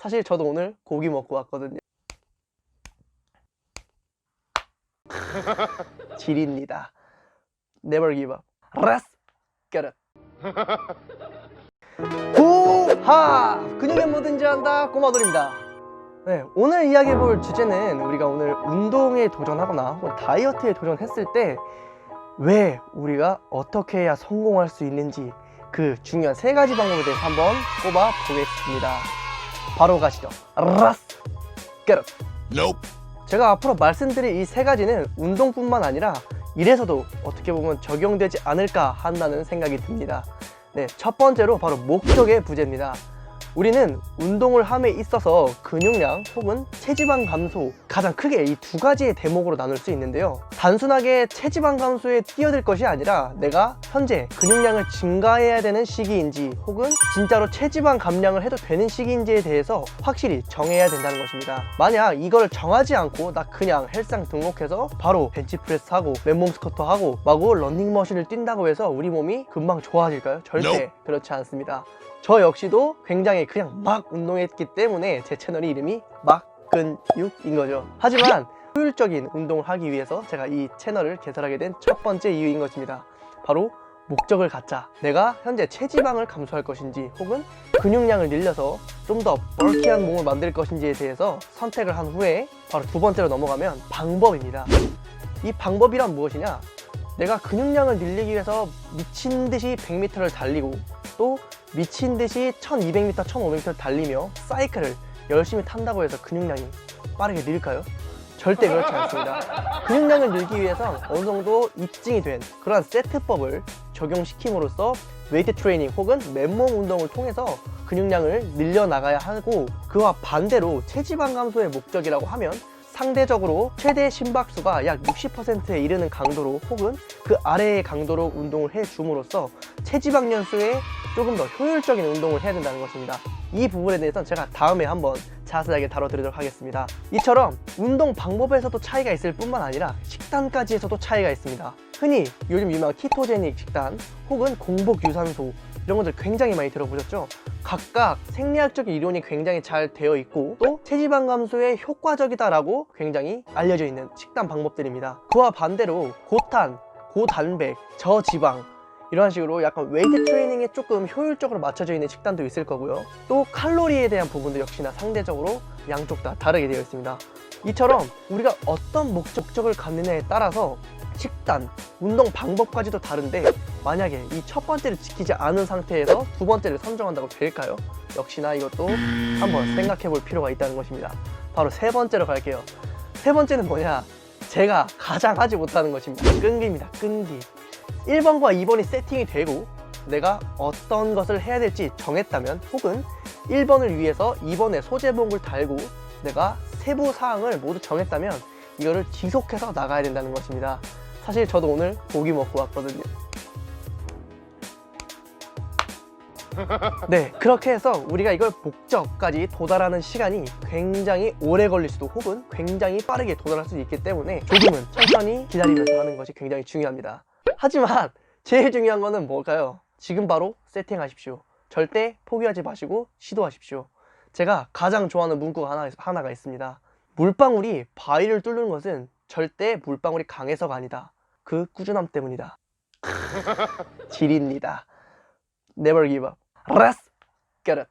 사실 저도 오늘 고기 먹고 왔거든요. 질입니다. Never give up. Let's get it. 구하! 근육에 뭐든지 한다 꼬마돌입니다. 네, 오늘 이야기해 볼 주제는 우리가 오늘 운동에 도전하거나 혹은 다이어트에 도전했을 때 왜 우리가 어떻게 해야 성공할 수 있는지 그 중요한 세 가지 방법에 대해서 한번 꼽아 보겠습니다. 바로 가시죠. 라스! it. Nope. 제가 앞으로 말씀드릴 이 세 가지는 운동뿐만 아니라 일에서도 어떻게 보면 적용되지 않을까 한다는 생각이 듭니다. 네, 첫 번째로 바로 목적의 부재입니다. 우리는 운동을 함에 있어서 근육량 혹은 체지방 감소 가장 크게 이 두 가지의 대목으로 나눌 수 있는데요. 단순하게 체지방 감소에 뛰어들 것이 아니라 내가 현재 근육량을 증가해야 되는 시기인지 혹은 진짜로 체지방 감량을 해도 되는 시기인지에 대해서 확실히 정해야 된다는 것입니다. 만약 이걸 정하지 않고 나 그냥 헬스장 등록해서 바로 벤치프레스 하고 맨몸 스쿼트 하고 마구 런닝머신을 뛴다고 해서 우리 몸이 금방 좋아질까요? 절대. 그렇지 않습니다. 저 역시도 굉장히 그냥 막 운동했기 때문에 제 채널 이름이 막근육인 거죠. 하지만 효율적인 운동을 하기 위해서 제가 이 채널을 개설하게 된 첫 번째 이유인 것입니다. 바로 목적을 갖자. 내가 현재 체지방을 감소할 것인지 혹은 근육량을 늘려서 좀 더 벌키한 몸을 만들 것인지에 대해서 선택을 한 후에 바로 두 번째로 넘어가면 방법입니다. 이 방법이란 무엇이냐? 내가 근육량을 늘리기 위해서 미친 듯이 100m를 달리고 또 미친 듯이 1200m, 1500m를 달리며 사이클을 열심히 탄다고 해서 근육량이 빠르게 늘까요? 절대 그렇지 않습니다. 근육량을 늘기 위해선 어느 정도 입증이 된 그러한 세트법을 적용시킴으로써 웨이트 트레이닝 혹은 맨몸 운동을 통해서 근육량을 늘려나가야 하고 그와 반대로 체지방 감소의 목적이라고 하면 상대적으로 최대 심박수가 약 60%에 이르는 강도로 혹은 그 아래의 강도로 운동을 해 줌으로써 체지방 연수에 조금 더 효율적인 운동을 해야 된다는 것입니다. 이 부분에 대해서는 제가 다음에 한번 자세하게 다뤄드리도록 하겠습니다. 이처럼 운동 방법에서도 차이가 있을 뿐만 아니라 식단까지에서도 차이가 있습니다. 흔히 요즘 유명한 키토제닉 식단 혹은 공복 유산소 이런 것들 굉장히 많이 들어보셨죠? 각각 생리학적인 이론이 굉장히 잘 되어 있고 또 체지방 감소에 효과적이다라고 굉장히 알려져 있는 식단 방법들입니다. 그와 반대로 고탄, 고단백, 저지방 이런 식으로 약간 웨이트 트레이닝에 조금 효율적으로 맞춰져 있는 식단도 있을 거고요. 또 칼로리에 대한 부분도 역시나 상대적으로 양쪽 다 다르게 되어 있습니다. 이처럼 우리가 어떤 목적을 갖느냐에 따라서 식단, 운동 방법까지도 다른데 만약에 이 첫 번째를 지키지 않은 상태에서 두 번째를 선정한다고 될까요? 역시나 이것도 한번 생각해 볼 필요가 있다는 것입니다. 바로 세 번째로 갈게요. 세 번째는 뭐냐? 제가 가장 하지 못하는 것입니다. 끈기입니다. 끈기. 1번과 2번이 세팅이 되고 내가 어떤 것을 해야 될지 정했다면 혹은 1번을 위해서 2번에 소재봉을 달고 내가 세부 사항을 모두 정했다면 이거를 지속해서 나가야 된다는 것입니다. 사실 저도 오늘 고기 먹고 왔거든요. 네, 그렇게 해서 우리가 이걸 목적까지 도달하는 시간이 굉장히 오래 걸릴 수도 혹은 굉장히 빠르게 도달할 수도 있기 때문에 조금은 천천히 기다리면서 하는 것이 굉장히 중요합니다. 하지만 제일 중요한 거는 뭘까요? 지금 바로 세팅하십시오. 절대 포기하지 마시고 시도하십시오. 제가 가장 좋아하는 문구가 하나, 하나가 있습니다. 물방울이 바위를 뚫는 것은 절대 물방울이 강해서가 아니다. 그 꾸준함 때문이다. 질입니다. Never give up. Let's get it.